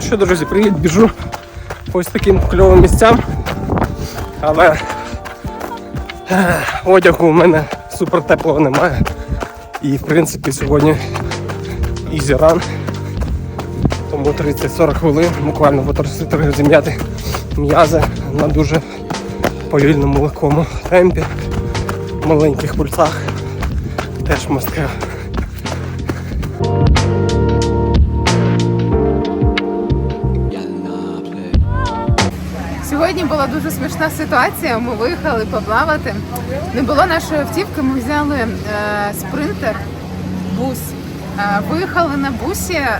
Що, друзі, привіт, біжу ось таким кльовим місцям. Але одягу у мене супер теплого немає. І в принципі сьогодні easy run. Тому 30-40 хвилин буквально потрусити розім'яти м'язи на дуже повільному легкому темпі, маленьких пульсах. Теж мастка. Була дуже смішна ситуація. Ми виїхали поплавати. Не було нашої автівки. Ми взяли е, спринтер, бус. Е, виїхали на бусі, е,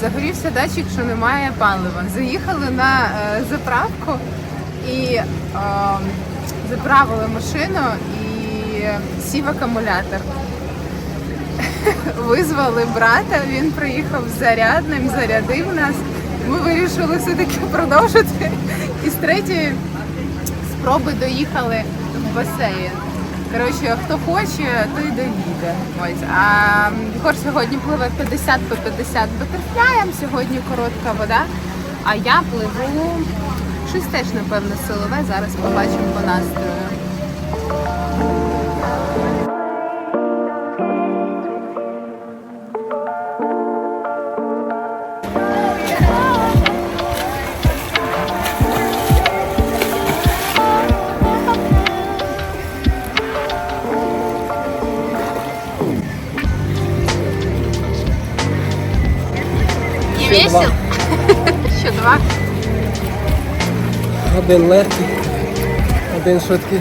загорівся датчик, що немає палива. Заїхали на е, заправку і е, заправили машину і сів акумулятор. Визвали брата, він приїхав зарядним, зарядив нас. Ми вирішили все-таки продовжити. І з третьої спроби доїхали в басейн. Коротше, хто хоче, той доїде. Ось. А Єгор сьогодні пливе 50 по 50 батерфляєм, сьогодні коротка вода. А я пливу щось теж, напевно, силове. Зараз побачимо по настрою. І весело? Ще два. Один легкий, один швидкий.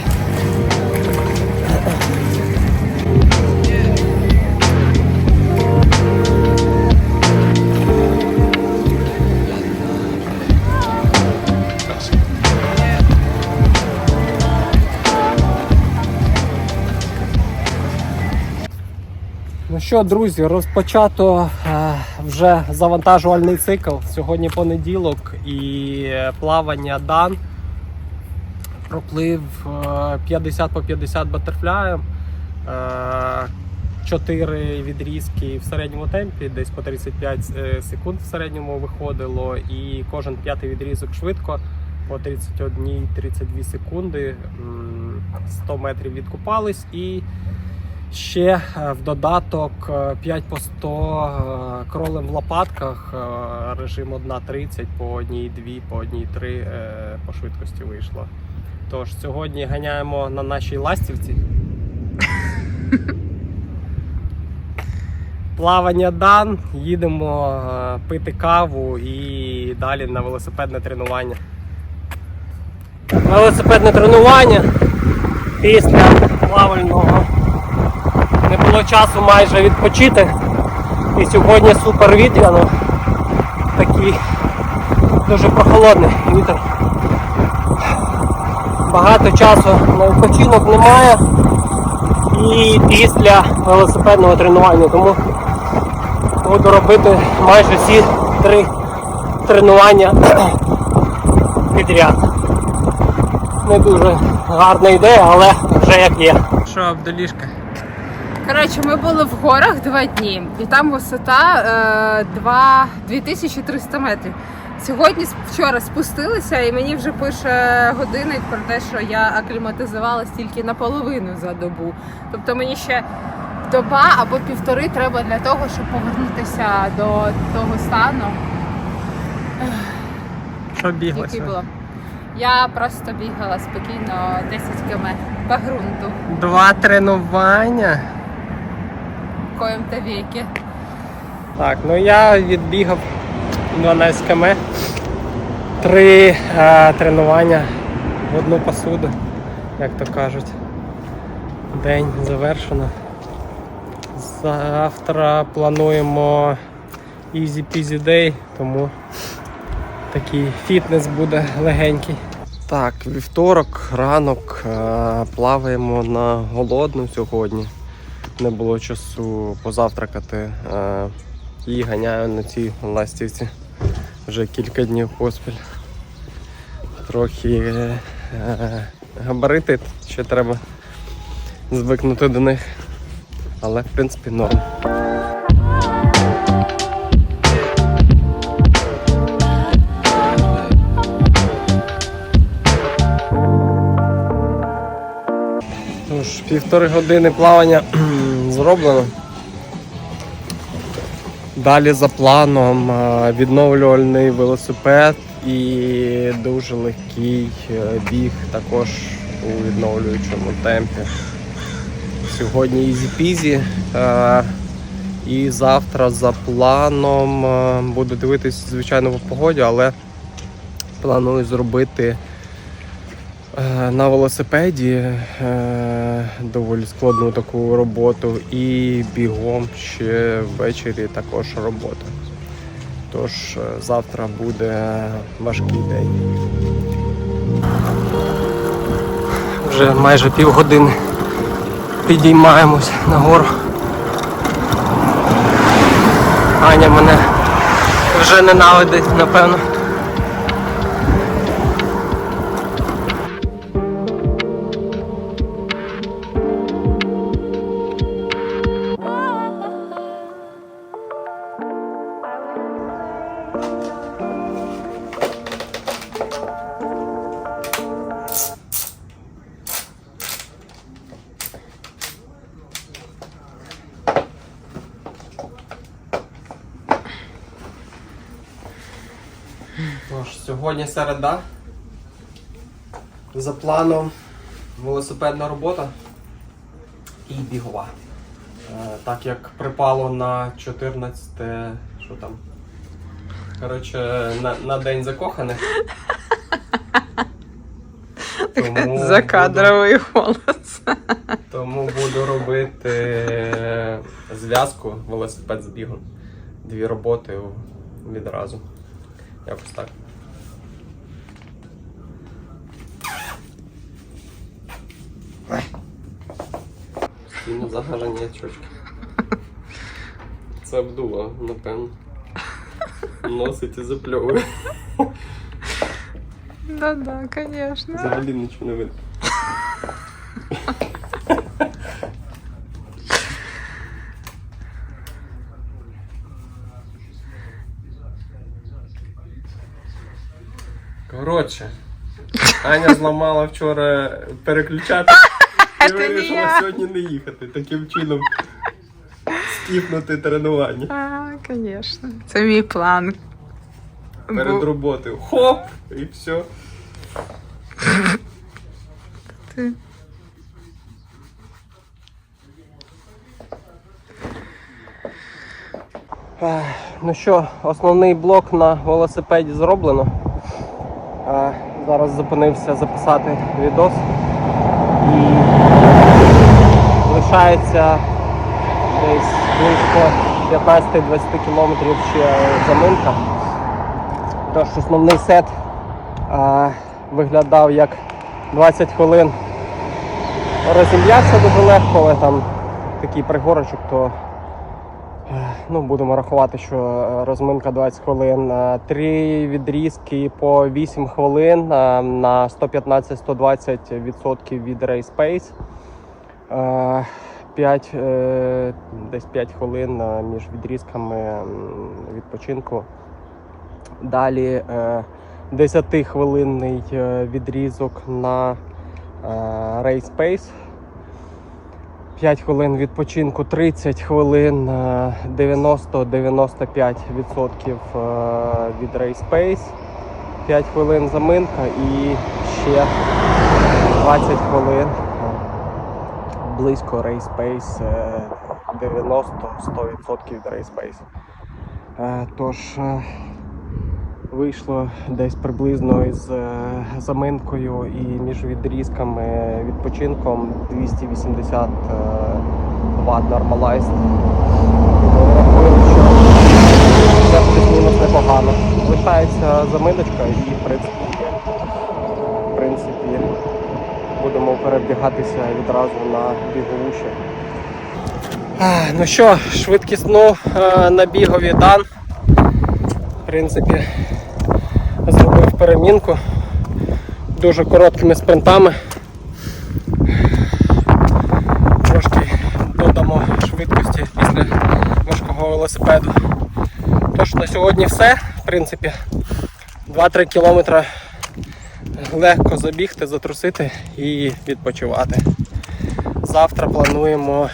Ну що, друзі, розпочато е, вже завантажувальний цикл. Сьогодні понеділок і плавання Дан проплив е, 50 по 50 батерфляєм. 4 відрізки в середньому темпі, десь по 35 е, секунд в середньому виходило, і кожен п'ятий відрізок швидко по 31-32 секунди. 100 метрів відкупались і Ще е, в додаток е, 5 по 100 е, кролем в лопатках, е, режим 1.30 по 1.2, по 1.3 е, по швидкості вийшло. Тож сьогодні ганяємо на нашій ластівці. Плавання дан, їдемо е, пити каву і далі на велосипедне тренування. Велосипедне тренування після плавального було часу майже відпочити. І сьогодні супер вітряно. Такий дуже прохолодний вітер. Багато часу на відпочинок немає. І після велосипедного тренування. Тому буду робити майже всі три тренування підряд. Не дуже гарна ідея, але вже як є. Що, Абдолішка? Коротше, ми були в горах два дні, і там висота е, 2, 2300 метрів. Сьогодні вчора спустилися, і мені вже пише годинник про те, що я акліматизувалась тільки наполовину за добу. Тобто мені ще доба або півтори треба для того, щоб повернутися до того стану, Що біглося? який було. Я просто бігала спокійно 10 км по ґрунту, Два тренування. Коєм та віки. Так, ну я відбігав 12 км. Три е, тренування в одну посуду, як то кажуть. День завершено. Завтра плануємо easy peasy day, тому такий фітнес буде легенький. Так, вівторок, ранок, е, плаваємо на голодну сьогодні не було часу позавтракати. Її ганяю на цій ластівці вже кілька днів поспіль. Трохи е, е, габарити, ще треба звикнути до них, але в принципі норм. Тож, півтори години плавання зроблено. Далі за планом е, відновлювальний велосипед і дуже легкий е, біг також у відновлюючому темпі. Сьогодні ізі-пізі. е, І завтра за планом буду дивитись, звичайно, по погоді, але планую зробити на велосипеді е, доволі складну таку роботу і бігом ще ввечері також робота. Тож е, завтра буде важкий день. Вже майже півгодини підіймаємось нагору. Аня мене вже ненавидить, напевно. Сьогодні середа. За планом велосипедна робота і бігова. Е, Так як припало на 14. Що там? Коротше, на, на день закоханих. Тому Закадровий голос. Тому буду робити е, зв'язку велосипед з бігом. Дві роботи відразу. Якось так. загажені очочки. Це обдуло, напевно. Носить і запльовує. Да-да, звісно. Взагалі нічого не видно. Коротше, Аня зламала вчора переключати Не вирішила сьогодні не їхати. Таким чином скіпнути тренування А, звісно. Це мій план. перед Бу- роботою. Хоп! І все. ти. Ну що, основний блок на велосипеді зроблено. Е, Зараз зупинився записати відос. І лишається десь близько 15-20 кілометрів ще заминка. Тож основний сет е, виглядав як 20 хвилин. Розім'явся дуже легко, але там такий пригорочок, то Ну, будемо рахувати, що е, розминка 20 хвилин. Е, Три відрізки по 8 хвилин е, на 115-120% від Race Pace. Е, 5, е, десь 5 хвилин е, між відрізками відпочинку. Далі е, 10-хвилинний е, відрізок на Race Pace. 5 хвилин відпочинку, 30 хвилин, е, 90-95% е, від Race Pace, 5 хвилин заминка і ще 20 хвилин близько е, 90-100% від Race Е, Тож е, вийшло десь приблизно із е, заминкою і між відрізками відпочинком 280 е, Вт. Що це плюс-мінус непогано. Лишається заминочка і в принципі, в принципі будемо перебігатися відразу на бігову. Ну що, швидкісну е, на бігові дан. В принципі, зробив перемінку дуже короткими спринтами. Трошки додамо швидкості після важкого велосипеду. Тож на сьогодні все. В принципі, 2-3 кілометри легко забігти, затрусити і відпочивати. Завтра плануємо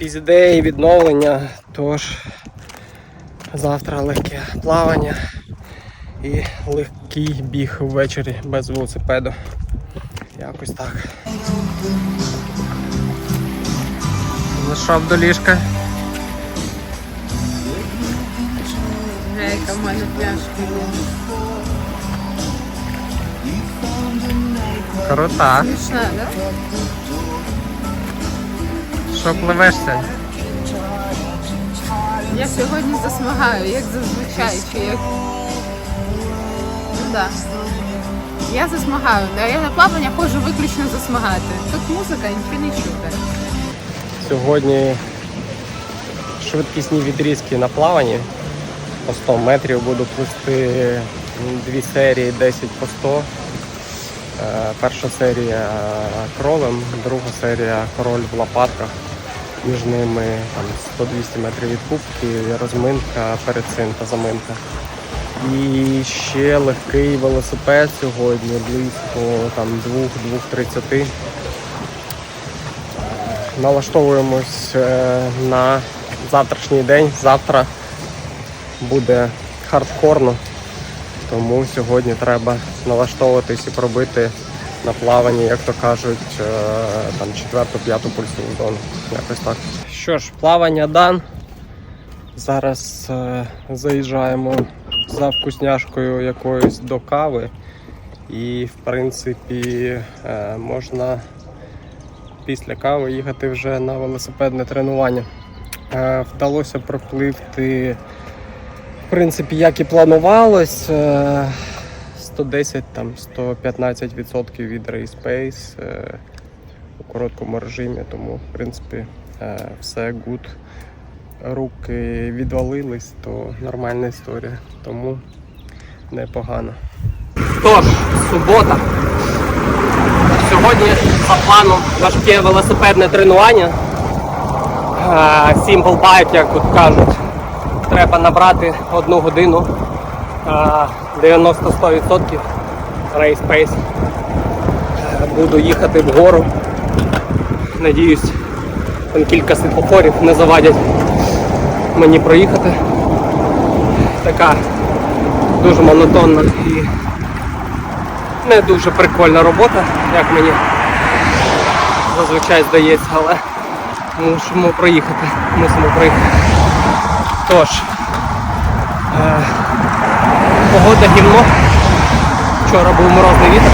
peasy day, відновлення. Тож завтра легке плавання і легкий біг ввечері без велосипеду. Якось так. Зайшов до ліжка. Яка в мене Крута. Смішна, да? Що пливешся? Я сьогодні засмагаю, як зазвичай, чи як. Ну да. Я засмагаю, да. Я на плавання ходжу виключно засмагати. Тут музика, нічого не чути. Сьогодні швидкісні відрізки на плаванні. По 100 метрів буду плисти дві серії 10 по 100. Е, Перша серія кролем, друга серія король в лопатках. Між ними там 100-200 метрів від кубки, розминка перед цим та заминка. І ще легкий велосипед сьогодні, близько там 2-2.30 налаштовуємось е, на завтрашній день. Завтра буде хардкорно, тому сьогодні треба налаштовуватись і пробити на плаванні, як то кажуть, е, там четверту-п'яту пульсову зону. Якось так. Що ж, плавання дан. Зараз е, заїжджаємо за вкусняшкою якоюсь до кави. І в принципі е, можна після кави їхати вже на велосипедне тренування. Е, Вдалося пропливти, в принципі, як і планувалось. е, 110 там 115% від Race Pace е, у короткому режимі, тому в принципі е, все good. Руки відвалились, то нормальна історія, тому непогано. Тож, субота. Сьогодні за планом важке велосипедне тренування. Е, Simple bike, як тут кажуть. Треба набрати одну годину 90-100% race pace. Е, Буду їхати вгору. Надіюсь, там кілька світлофорів не завадять мені проїхати. Така дуже монотонна і не дуже прикольна робота, як мені зазвичай здається, але мусимо проїхати. Мусимо проїхати. Тож, е, погода гімно. Вчора був морозний вітер.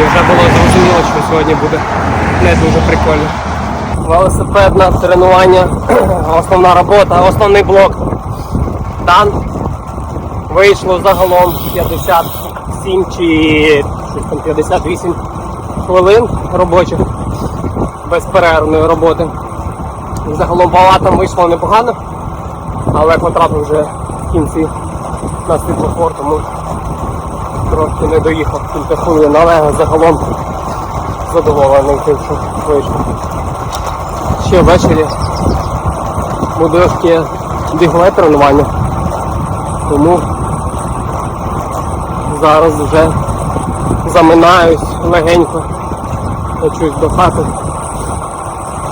І вже було зрозуміло, що сьогодні буде не дуже прикольно. Велосипедне тренування, основна робота, основний блок. Дан. Вийшло загалом 57 чи там 58 хвилин робочих безперервної роботи. Загалом палатам вийшло непогано, але потрапив вже в кінці на світлофор, тому трошки не доїхав кілька хвилин, але загалом задоволений тим, що вийшло. Ще ввечері буде легке бігове тренування. Тому зараз вже заминаюсь легенько, хочусь до хати,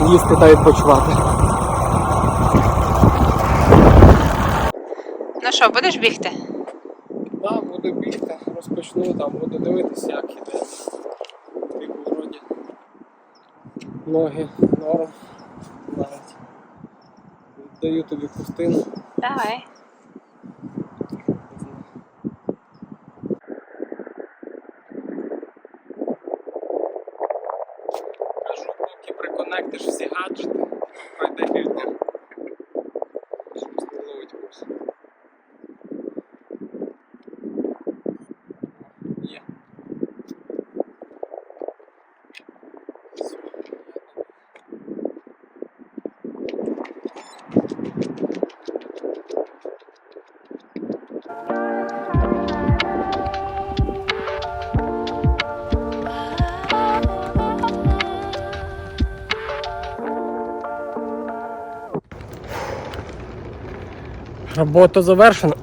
їсти та відпочивати. Ну що, будеш бігти? Так, буду бігти, розпочну там, буду дивитися, як іде. Бігу вроді. Ноги, норм. Навіть. Віддаю тобі пустину. Давай. Кажу, поки приконектиш всі гаджети, пройде півдня. Робота завершена.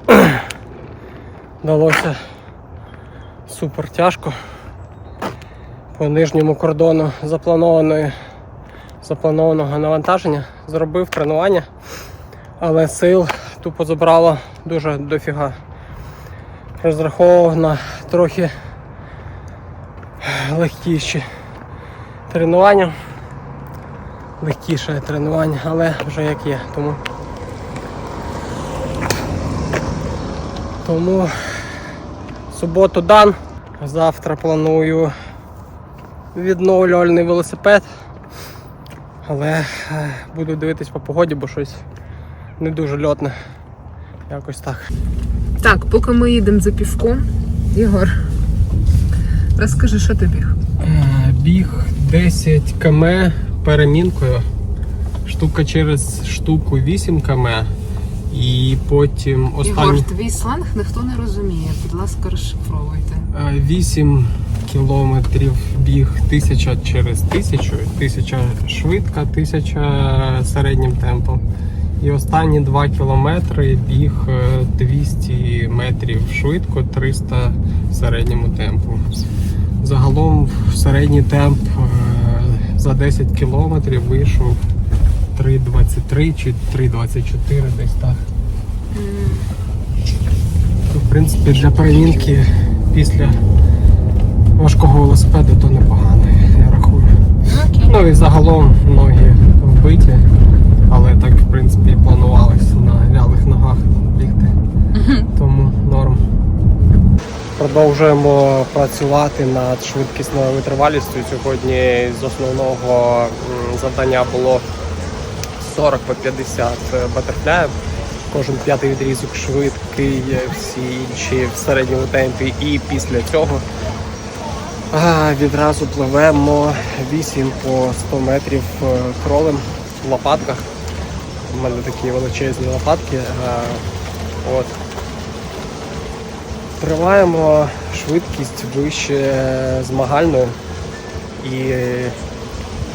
Вдалося супер тяжко. по нижньому кордону запланованої, запланованого навантаження. Зробив тренування, але сил тупо забрало дуже дофіга. Розраховував на трохи легкіші тренування. Легкіше тренування, але вже як є. Тому, тому суботу дан. Завтра планую відновлювальний велосипед. Але е, буду дивитись по погоді, бо щось не дуже льотне. Якось так. Так, поки ми їдемо за півком, Ігор, розкажи, що ти біг? Е, Біг 10 км перемінкою. Штука через штуку 8 км. І потім останні Ігор, твій сленг ніхто не розуміє. Будь ласка, розшифровуйте. е, 8 кілометрів біг 1000 через 1000, 1000 швидка, 1000 середнім темпом. І останні 2 кілометри біг е, 200 метрів швидко, 300 в середньому темпу. Загалом в середній темп е, за 10 кілометрів вийшов 3.23 чи 3.24 десь так. То, в принципі, для перемінки після важкого велосипеду то непогано, я рахую. Ну і загалом ноги вбиті, але так, в принципі, і планувалось на вялих ногах бігти. Тому норм. Продовжуємо працювати над швидкісною витривалістю. Сьогодні з основного завдання було 40 по 50 батерфляїв. Кожен п'ятий відрізок швидкий, всі інші в середньому темпі. І після цього а, відразу пливемо 8 по 100 метрів е, кролем в лопатках. У мене такі величезні лопатки. а, От. Триваємо швидкість вище змагальної. І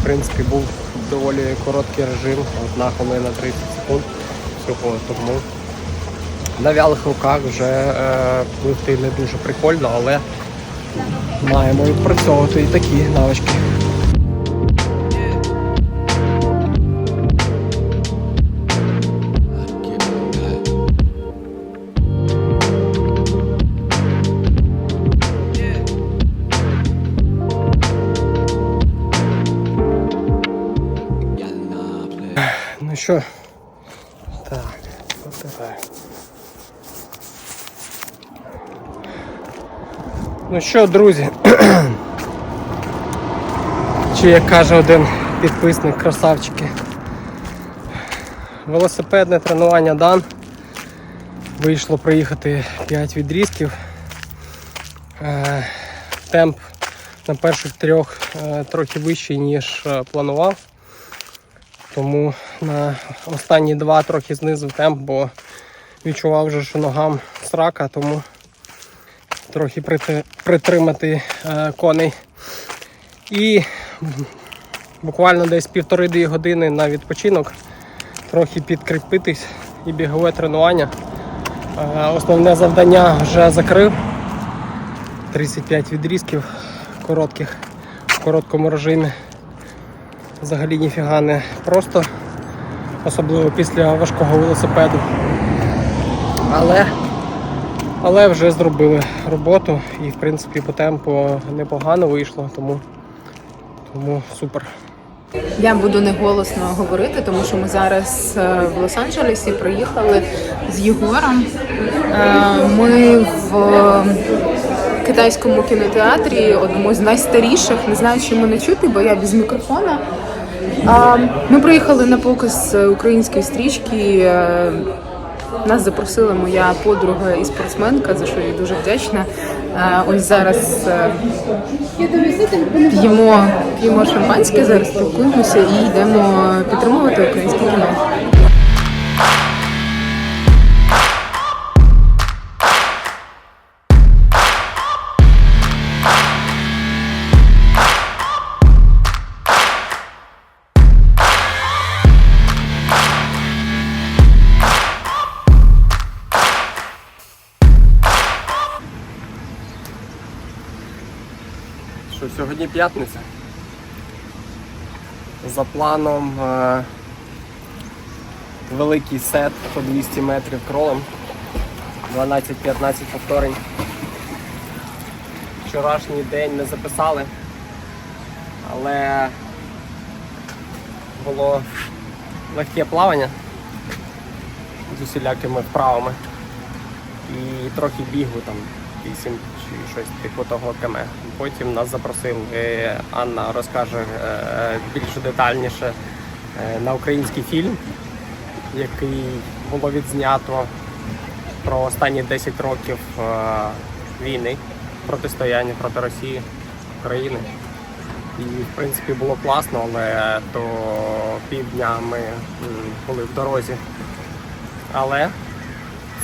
в принципі був доволі короткий режим, одна хвилина 30 секунд всього, тому на вялих руках вже е, не дуже прикольно, але маємо відпрацьовувати і такі навички. Що, так, от тепер. Ну що, друзі? Чи як каже один підписник, красавчики. Велосипедне тренування дан. Вийшло проїхати 5 відрізків. Е, Темп на перших трьох е, трохи вищий, ніж е, планував. Тому на останні два трохи знизив темп, бо відчував вже, що ногам срака, тому трохи притримати е, коней. І буквально десь півтори-дві години на відпочинок, трохи підкріпитись і бігове тренування. Е, Основне завдання вже закрив. 35 відрізків коротких в короткому режимі. Взагалі ніфіга не просто, особливо після важкого велосипеду. Але, але вже зробили роботу і в принципі по темпу непогано вийшло, тому, тому супер. Я буду не голосно говорити, тому що ми зараз е, в Лос-Анджелесі приїхали з Єгором. Е, Ми в китайському кінотеатрі, одному з найстаріших, не знаю, чи мене чути, бо я без мікрофона. Ми приїхали на показ української стрічки. Е, Нас запросила моя подруга і спортсменка, за що я дуже вдячна. Е, Ось зараз е, п'ємо, п'ємо шампанське, зараз спілкуємося і йдемо підтримувати українське кіно. Що Сьогодні п'ятниця. За планом е, великий сет по 200 метрів кролем. 12-15 повторень. Вчорашній день не записали, але було легке плавання з усілякими вправами і трохи бігу там 8 чи щось типу того км. Потім нас запросили, е, Анна розкаже е, більш детальніше е, на український фільм, який було відзнято про останні 10 років війни, протистояння проти Росії, України. І в принципі було класно, але до півдня ми були в дорозі. Але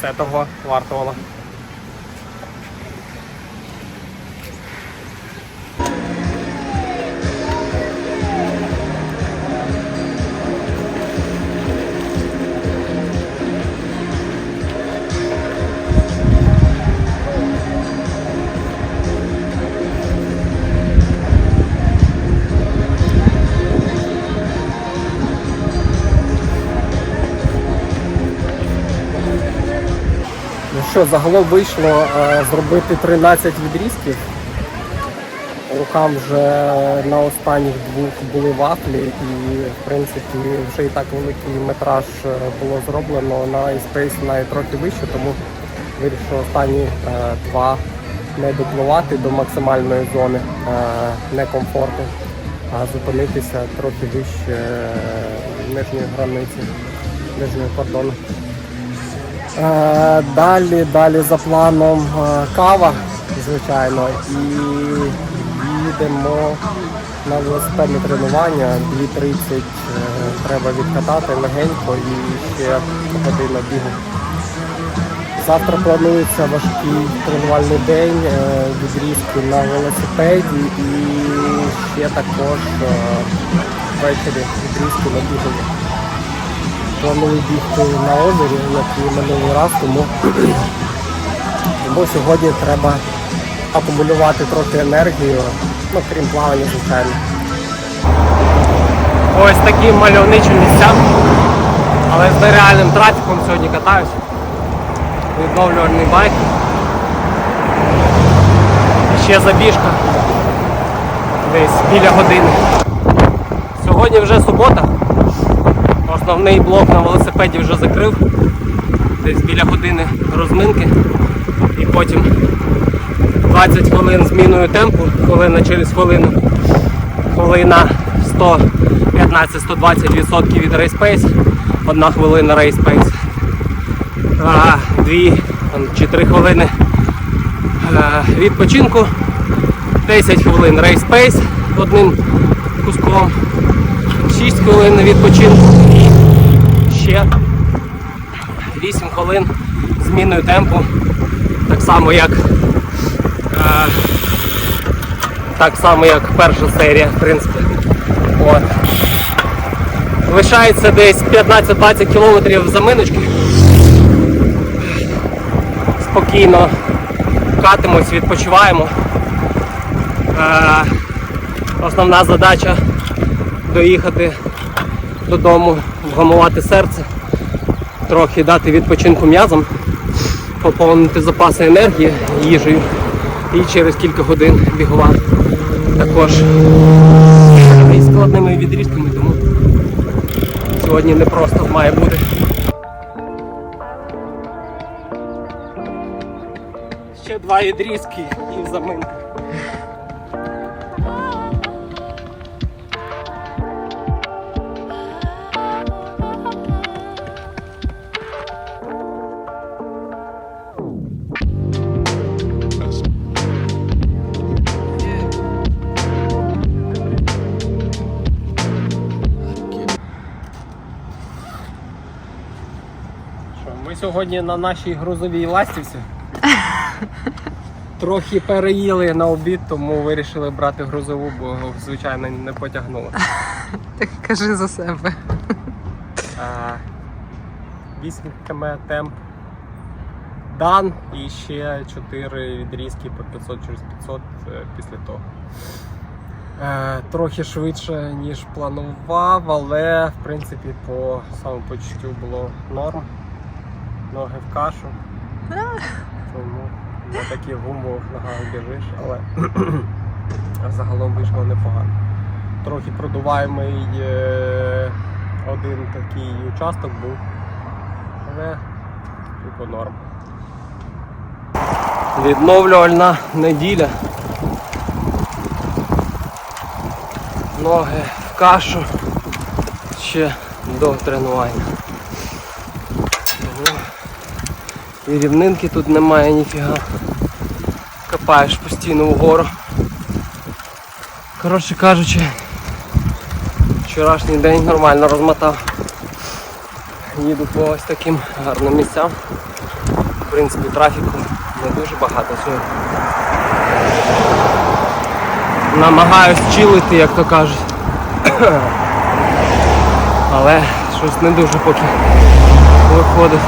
це того вартувало. Що, загалом вийшло е, зробити 13 відрізків. Рукам вже на останніх двох були вафлі і в принципі вже і так великий метраж е, було зроблено на iSpace навіть трохи вище, тому вирішив останні е, два не допливати до максимальної зони некомфорту, а зупинитися трохи вище нижньої границі, нижнього кордону. Е, Далі, далі за планом е, кава, звичайно, і їдемо на велосипедне тренування. 2.30 е, треба відкатати легенько і ще година бігу. Завтра планується важкий тренувальний день, відрізки на велосипеді і ще також ввечері відрізки на бігові планую бігти на озері, як і минулий раз, тому, тому сьогодні треба акумулювати трохи енергію, ну крім плавання, звичайно. Ось такі мальовничі місця, але з нереальним трафіком сьогодні катаюсь. Відновлювальний байк. Ще забіжка. Десь біля години. Сьогодні вже субота. Основний блок на велосипеді вже закрив. Десь біля години розминки. І потім 20 хвилин зміною темпу, хвилина через хвилину. Хвилина 115-120% від рейспейс, одна хвилина рейспейс. Дві чи три хвилини е, відпочинку, 10 хвилин рейспейс одним куском. 6 хвилин відпочинку і ще 8 хвилин зміною темпу. Так само як е, так само як перша серія, в принципі. От. Лишається десь 15-20 кілометрів заминочки. Спокійно катимось, відпочиваємо. Е, основна задача доїхати додому, вгамувати серце, трохи дати відпочинку м'язам, поповнити запаси енергії їжею і через кілька годин бігувати. Також і складними відрізками, тому сьогодні не просто має бути. Ще два відрізки і заминка. Ми сьогодні на нашій грузовій ластівці. Трохи переїли на обід, тому вирішили брати грузову, бо звичайно не потягнули. Так кажи за себе. А, 8 км темп дан і ще 4 відрізки по 500 через 500 е, після того. Е, трохи швидше, ніж планував, але в принципі по самопочуттю було норм. Ноги в кашу. Тому на таких гумових ногах біжиш, але загалом вийшло непогано. Трохи продуваємий е, один такий участок був, але типу норм. Відновлювальна неділя. Ноги в кашу ще до тренування. Тому І рівнинки тут немає ніфіга. Копаєш постійно вгору. Коротше кажучи, вчорашній день нормально розмотав. Їду по ось таким гарним місцям. В принципі, трафіку не дуже багато сьогодні. Намагаюсь чилити, як то кажуть. Але щось не дуже поки виходить.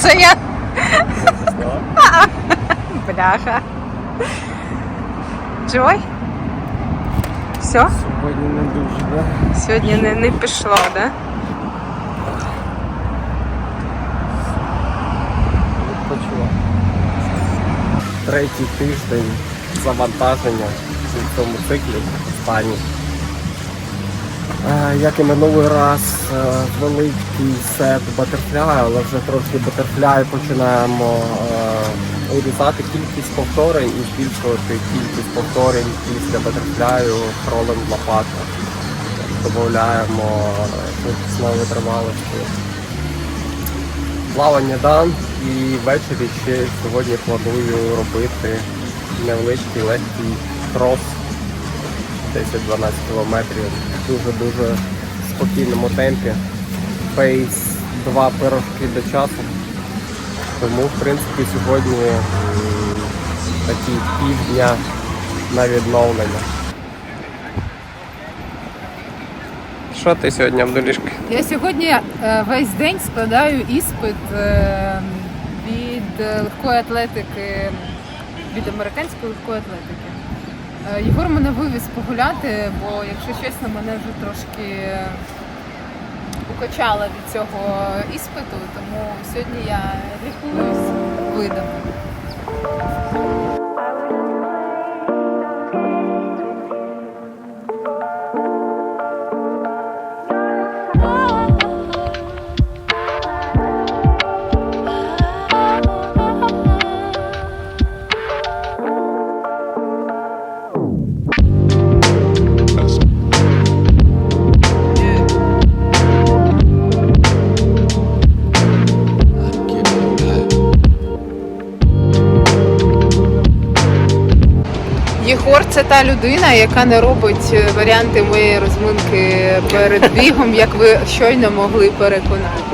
Це я. Бляха. Живой? Все? Сьогодні не дуже, да? Сьогодні не, не пішло, да? Відпочивав. Третій тиждень завантаження в цьому циклі останній. Е, Як і минулий раз, е, великий сет батерфляю, але вже трошки батерфляю починаємо е, урізати кількість повторень і збільшувати кількість повторень після батерфляю кролем лопатка. Додаємо знову витривалості. Плавання дан і ввечері ще сьогодні планую робити невеличкий легкий крос 10-12 кілометрів в дуже-дуже спокійному темпі. Пейс два пирожки до часу. Тому, в принципі, сьогодні такі півдня на відновлення. Що ти сьогодні, Абдулішки? Я сьогодні е, весь день складаю іспит е, від легкої атлетики, від американської легкої атлетики. Е, Єгор мене вивіз погуляти, бо, якщо чесно, мене вже трошки укачало від цього іспиту, тому сьогодні я лікуюсь видом. Єгор це та людина, яка не робить е, варіанти моєї розминки перед бігом, як ви щойно могли переконати.